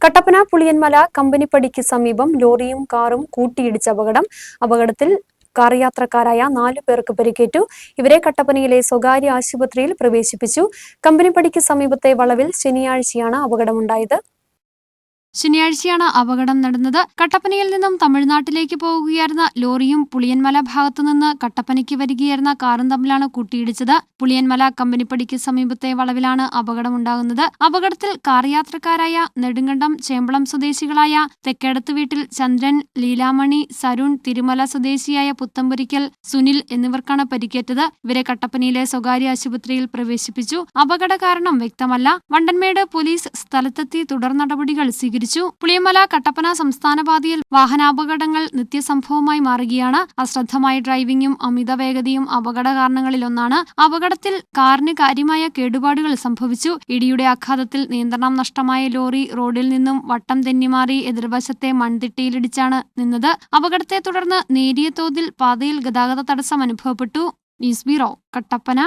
കട്ടപ്പന പുളിയന്മല കമ്പനിപ്പടിക്ക് സമീപം ലോറിയും കാറും കൂട്ടിയിടിച്ച അപകടം. അപകടത്തിൽ കാർ യാത്രക്കാരായ നാലു പേർക്ക് പരിക്കേറ്റു. ഇവരെ കട്ടപ്പനയിലെ സ്വകാര്യ ആശുപത്രിയിൽ പ്രവേശിപ്പിച്ചു. കമ്പനിപ്പടിക്ക് സമീപത്തെ വളവിൽ ശനിയാഴ്ചയാണ് അപകടമുണ്ടായത്. ശനിയാഴ്ചയാണ് അപകടം നടന്നത്. കട്ടപ്പനയിൽ നിന്നും തമിഴ്നാട്ടിലേക്ക് പോകുകയായിരുന്ന ലോറിയും പുളിയന്മല ഭാഗത്തുനിന്ന് കട്ടപ്പനയ്ക്ക് വരികയായിരുന്ന കാറും തമ്മിലാണ് കൂട്ടിയിടിച്ചത്. പുളിയന്മല കമ്പനിപ്പടിക്ക് സമീപത്തെ വളവിലാണ് അപകടമുണ്ടാകുന്നത്. അപകടത്തിൽ കാർ യാത്രക്കാരായ നെടുങ്കണ്ടം ചേമ്പളം സ്വദേശികളായ തെക്കേടത്ത് വീട്ടിൽ ചന്ദ്രൻ ലീലാമണി സരുൺ തിരുമല സ്വദേശിയായ പുത്തമ്പുരിക്കൽ സുനിൽ എന്നിവർക്കാണ് പരിക്കേറ്റത്. ഇവരെ കട്ടപ്പനയിലെ സ്വകാര്യ ആശുപത്രിയിൽ പ്രവേശിപ്പിച്ചു. അപകട കാരണം വ്യക്തമല്ല. വണ്ടൻമേട് പോലീസ് സ്ഥലത്തെത്തി തുടർ നടപടികൾ സ്വീകരിച്ചു. പുളിയമല കട്ടപ്പന സംസ്ഥാനപാതയിൽ വാഹനാപകടങ്ങൾ നിത്യസംഭവമായി മാറുകയാണ്. അശ്രദ്ധമായ ഡ്രൈവിംഗും അമിത വേഗതയും അപകട കാരണങ്ങളിലൊന്നാണ് അപകടത്തിൽ കാറിന് കാര്യമായ കേടുപാടുകൾ സംഭവിച്ചു. ഇടിയുടെ ആഘാതത്തിൽ നിയന്ത്രണം നഷ്ടമായ ലോറി റോഡിൽ നിന്നും വട്ടം തെന്നിമാറി എതിർവശത്തെ മൺതിട്ടയിലിടിച്ചാണ് നിന്നത്. അപകടത്തെ തുടർന്ന് നേരിയ തോതിൽ പാതയിൽ ഗതാഗത തടസ്സം അനുഭവപ്പെട്ടു. News bureau Kattappana.